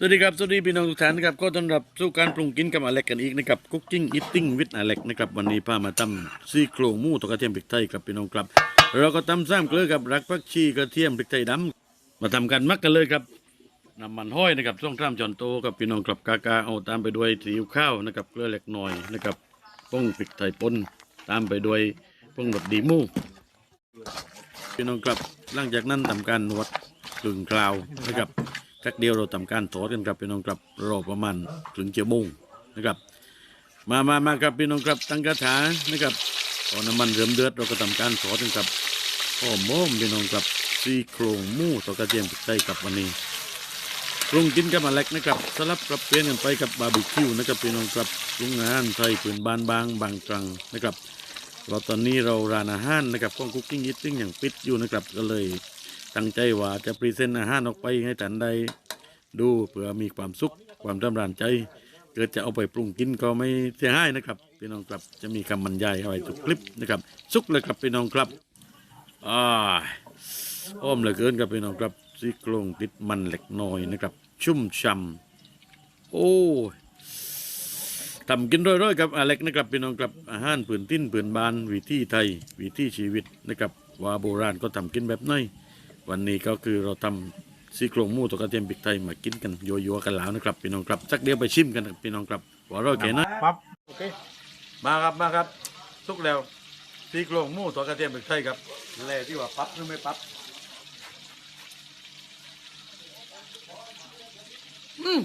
สวัสดีครับ สวัสดีพี่น้องทุกท่านนะครับ ก็ต้อนรับสู่การปรุงกินกับอเล็กกันอีกนะครับคุกกิ้งอิทติ้งวิดอเล็กนะครับวันนี้พามาทำซี่โครงหมูตกกระเทียมพริกไทยกับพี่น้องครับ เราก็ตำซ้ำเกลือกับรักผักชีกระเทียมพริกไทยดำมาทำกันมักกันเลยครับน้ำมันห้อยนะครับช่องกล้ามจอนโตกับพี่น้องครับกากาเอาตามไปด้วยซีอิ๊วข้าวนะครับเกลือเล็กน้อยนะครับป้งพริกไทยป่นตามไปด้วยป้งรสดีหมูพี่น้องครับหลังจากนั้นทำการนวดกลึงกราวนะครับ สักเดียวเราทำการถอดกันครับพี่น้องครับรอประมาณถึงเจียวโมงนะครับ มามามาครับพี่น้องครับตั้งกระถานะครับพอน้ำมันเริ่มเดือดเราก็ทำการถอดกันครับหอมโมมพี่น้องครับซี่โครงหมูต่อกระเทียมพริกไทยกับวันนี้ปรุงกินกับมาเล็กนะครับสลับกับเปลี่ยนกันไปกับบาร์บีคิวนะครับพี่น้องครับปรุงอาหารไทยปืนบานบางบางกลางนะครับเราตอนนี้เราร้านอาหารนะครับกล้องคุกกิ้งยิทติ้งอย่างปิดอยู่นะครับก็เลย ตั้งใจว่าจะพรีเซนต์อาหารออกไปให้ท่านได้ดูเพื่อมีความสุขความจำรานใจ เกิดจะเอาไปปรุงกินก็ไม่เสียหายนะครับพี่น้องครับจะมีคำบรรยายเอาไว้ทุกคลิปนะครับ สุกเลยครับพี่น้องครับอ่าอ้อมเหลือเกินครับพี่น้องครับซี่โครงติดมันเล็กน้อยนะครับ ชุ่มฉ่ำโอ้ทำกินร้อยๆครับอเล็กนะครับพี่น้องครับอาหารปืนติ้นปืนบานวิถีไทยวิถีชีวิตนะครับว่าโบราณก็ทำกินแบบไหน วันนี้ก็คือเราทำซี่โครงหมูตกกระเทียมพริกไทยมากินกันโยๆกันแล้วนะครับพี่น้องครับสักเดียวไปชิมกันพี่น้องครับว่าอร่อยแค่ไหนปั๊บโอเคมาครับมาครับทุกแล้วซี่โครงหมูตกกระเทียมพริกไทยครับแล่ที่ว่าปั๊บหรือไม่ปั๊บอืม